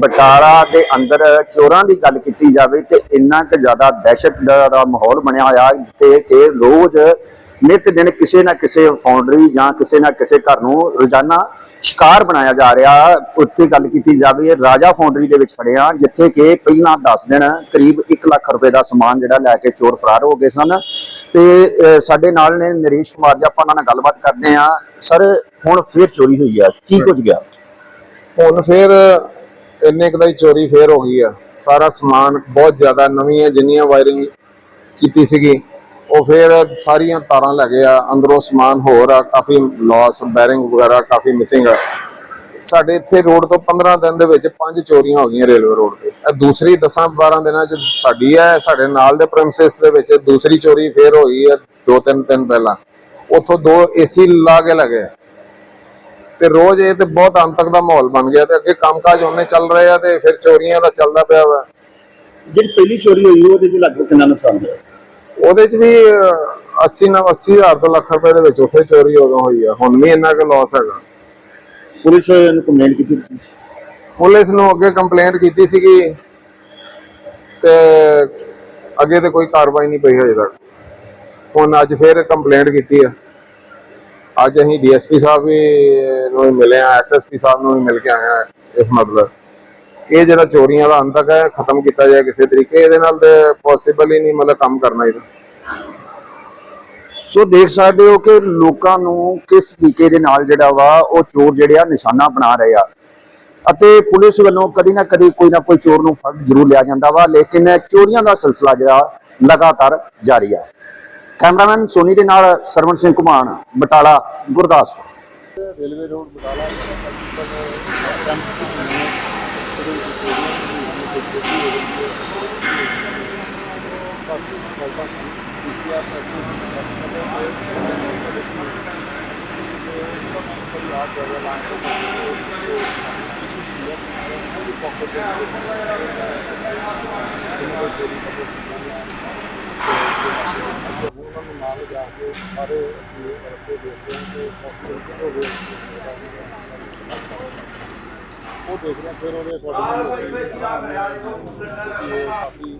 ਬਟਾਲਾ ਦੇ ਅੰਦਰ ਚੋਰਾਂ ਦੀ ਗੱਲ ਕੀਤੀ ਜਾਵੇ ਤੇ ਇੰਨਾ ਕੁ ਜ਼ਿਆਦਾ ਦਹਿਸ਼ਤ ਦਾ ਮਾਹੌਲ ਬਣਿਆ ਹੋਇਆ ਜਿੱਥੇ ਕਿ ਰੋਜ਼ ਨਿਤ ਦਿਨ ਕਿਸੇ ਨਾ ਕਿਸੇ ਫਾਊਂਡਰੀ ਜਾਂ ਕਿਸੇ ਨਾ ਕਿਸੇ ਘਰ ਨੂੰ ਰੋਜ਼ਾਨਾ ਸ਼ਿਕਾਰ ਬਣਾਇਆ ਜਾ ਰਿਹਾ। ਉੱਤੇ ਗੱਲ ਕੀਤੀ ਜਾਵੇ ਰਾਜਾ ਫਾਊਂਡਰੀ ਦੇ ਵਿੱਚ ਖੜੇ ਜਿੱਥੇ ਕਿ ਪਹਿਲਾਂ 10 ਦਿਨ ਕਰੀਬ 1 ਲੱਖ ਰੁਪਏ ਦਾ ਸਮਾਨ ਜਿਹੜਾ ਲੈ ਕੇ ਚੋਰ ਫਰਾਰ ਹੋ ਗਏ ਸਨ। ਤੇ ਸਾਡੇ ਨਾਲ ਨੇ ਨਰੇਸ਼ ਕੁਮਾਰ ਜੀ ਆਪਾਂ ਉਹਨਾਂ ਨਾਲ ਗੱਲਬਾਤ ਕਰਦੇ ਹਾਂ। ਸਰ ਹੁਣ ਫੇਰ ਚੋਰੀ ਹੋਈ ਆ ਕੀ ਕੁਝ ਗਿਆ? ਹੁਣ ਫਿਰ ਇੰਨੇ ਕੁ ਦਾ ਹੀ ਚੋਰੀ ਫੇਰ ਹੋ ਗਈ ਆ। ਸਾਰਾ ਸਮਾਨ ਬਹੁਤ ਜ਼ਿਆਦਾ ਨਵੀਂ ਹੈ ਜਿੰਨੀਆਂ ਵਾਇਰਿੰਗ ਕੀਤੀ ਸੀਗੀ, ਉਹ ਫਿਰ ਸਾਰੀਆਂ ਤਾਰਾਂ ਲੈ ਗਏ ਆ। ਅੰਦਰੋਂ ਸਮਾਨ ਹੋਰ ਆ, ਕਾਫੀ ਲਾਸ ਬੈਰਿੰਗ ਵਗੈਰਾ ਕਾਫੀ ਮਿਸਿੰਗ ਆ। ਸਾਡੇ ਇੱਥੇ ਰੋਡ ਤੋਂ 15 ਦਿਨ ਦੇ ਵਿੱਚ ਪੰਜ ਚੋਰੀਆਂ ਹੋ ਗਈਆਂ ਰੇਲਵੇ ਰੋਡ ਤੇ। ਇਹ ਦੂਸਰੀ 10 12 ਦਿਨਾਂ ਚ ਸਾਡੀ ਹੈ ਸਾਡੇ ਨਾਲ ਦੇ ਪ੍ਰੈਮਿਸਿਸ ਦੇ ਵਿੱਚ ਦੂਸਰੀ ਚੋਰੀ ਫੇਰ ਹੋਈ ਹੈ ਦੋ ਤਿੰਨ ਦਿਨ ਪਹਿਲਾਂ। ਉੱਥੋਂ ਦੋ ਏਸੀ ਲਾ ਕੇ ਲਗੇ ਤੇ ਰੋਜ਼ ਇਹ ਤੇ ਬਹੁਤ ਅੰਤਕ ਦਾ ਮਾਹੌਲ ਬਣ ਗਿਆ ਤੇ ਅੱਗੇ ਕੰਮਕਾਜ ਉਹਨੇ ਚੱਲ ਰਹੇ ਆ ਤੇ ਫਿਰ ਚੋਰੀਆਂ ਦਾ ਚੱਲਦਾ ਪਿਆ ਵਾ। ਜਿਹੜੀ ਪਹਿਲੀ ਚੋਰੀ ਹੋਈ ਉਹਦੇ ਚ ਲਗਭਗ ਕਿੰਨਾ ਨੁਕਸਾਨ ਹੋਇਆ? ਉਹਦੇ ਚ ਵੀ ਅਹ, 80 ਨਾ 80 ਹਜ਼ਾਰ ਤੋਂ ਲੱਖ ਰੁਪਏ ਦੇ ਵਿੱਚ ਉੱਥੇ ਚੋਰੀ ਉਦੋਂ ਹੋਈ ਆ। ਹੁਣ ਵੀ ਇੰਨਾ ਕੁ ਲਾਸ ਹੈਗਾ। ਪੁਲਿਸ ਨੂੰ ਕੰਪਲੇਂਟ ਕੀਤੀ ਪੁਲਿਸ ਨੂੰ ਅੱਗੇ ਕੰਪਲੇਂਟ ਕੀਤੀ ਸੀਗੀ ਤੇ ਅੱਗੇ ਤੇ ਕੋਈ ਕਾਰਵਾਈ ਨਹੀਂ ਪਈ ਹਜੇ ਤੱਕ। ਹੁਣ ਅੱਜ ਫੇਰ ਕੰਪਲੇਂਟ ਕੀਤੀ ਆ। ਅੱਜ ਅਸੀਂ ਡੀਐਸਪੀ ਸਾਹਿਬ ਵੀ ਨੂੰ ਮਿਲੇ ਆ ਐਸਐਸਪੀ ਸਾਹਿਬ ਨੂੰ ਵੀ ਮਿਲ ਕੇ ਆਏ ਇਸ ਮਤਲਬ। ਇਹ ਜਿਹੜਾ ਚੋਰੀਆਂ ਦਾ ਅੰਤਕ ਹੈ, ਖਤਮ ਕੀਤਾ ਜਾਏ ਕਿਸੇ ਤਰੀਕੇ, ਇਹਦੇ ਨਾਲ ਤੇ ਪੋਸੀਬਲ ਹੀ ਨਹੀਂ ਮਤਲਬ ਕੰਮ ਕਰਨਾ ਇਹਦਾ। ਸੋ ਦੇਖ ਸਕਦੇ ਹੋ ਕਿ ਲੋਕਾਂ ਨੂੰ ਕਿਸ ਤਰੀਕੇ ਦੇ ਨਾਲ ਜਿਹੜਾ ਵਾ ਉਹ ਚੋਰ ਜਿਹੜੇ ਆ ਨਿਸ਼ਾਨਾ ਬਣਾ ਰਹੇ ਆ। ਅਤੇ ਪੁਲਿਸ ਵੱਲੋਂ ਕਦੀ ਨਾ ਕਦੀ ਕੋਈ ਨਾ ਕੋਈ ਚੋਰ ਨੂੰ ਫੜ ਜ਼ਰੂਰ ਲਿਆ ਜਾਂਦਾ ਵਾ, ਲੇਕਿਨ ਚੋਰੀਆਂ ਦਾ ਸਿਲਸਿਲਾ ਜਿਹੜਾ ਲਗਾਤਾਰ ਜਾਰੀ ਆ। ਕੈਮਰਾਮੈਨ ਸੋਨੀ ਦੇ ਨਾਲ ਸਰਵਣ ਸਿੰਘ ਘੁਮਾਣ ਬਟਾਲਾ ਗੁਰਦਾਸਪੁਰ। ਰੇਲਵੇ ਰੋਡ ਬਟਾਲਾ ਉਹਨਾਂ ਨੂੰ ਨਾਲ ਜਾ ਕੇ ਸਾਰੇ ਅਸੀਂ ਰਸਤੇ ਦੇਖਦੇ ਹਾਂ ਕਿ ਪੋਸੀਬਲ ਕਿਹੜੇ ਵੇ ਉਹ ਦੇਖਦੇ ਹਾਂ ਫਿਰ ਉਹਦੇ ਅਕੋਰਡਿੰਗ ਅਸੀਂ ਕਾਫੀ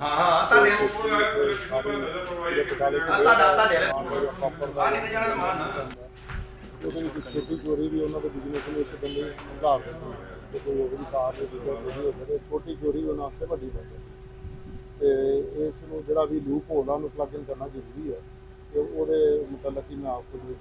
ਹਾਂ ਹਾਂ ਤੁਹਾਡੇ ਉੱਪਰ ਨਜ਼ਰ ਪਰਵਾਈ ਤੁਹਾਡਾ ਤੁਹਾਡੇ ਆ ਨਿਕਲ ਜਾਣਾ ਸਮਾਨ ਨਾ। ਉਹਦੇ ਵਿੱਚ ਛੋਟੀ ਚੋਰੀ ਵੀ ਉਹਨਾਂ ਦੇ ਬਿਜ਼ਨਸ ਨੂੰ ਇੱਕ ਬੰਦੇ ਉਧਾਰ ਦਿੱਤੀ। ਤੇ ਕੋਈ ਉਹ ਵੀ ਕਾਰ ਦੇ ਦੂਜਾ ਚੋਰੀ ਹੋ ਜਾਵੇ ਛੋਟੀ ਚੋਰੀ ਉਹਨਾਂ ਵਾਸਤੇ ਵੱਡੀ ਜਾਏ ਤੇ ਇਸ ਨੂੰ ਜਿਹੜਾ ਵੀ ਲੂਪ ਹੋਲ ਆ ਉਹਨੂੰ ਪਲੱਗ ਇਨ ਕਰਨਾ ਜ਼ਰੂਰੀ ਹੈ ਤੇ ਉਹਦੇ ਮੁਤਲਕ ਹੀ ਮੈਂ ਆਪ ਖੁਦ ਨੂੰ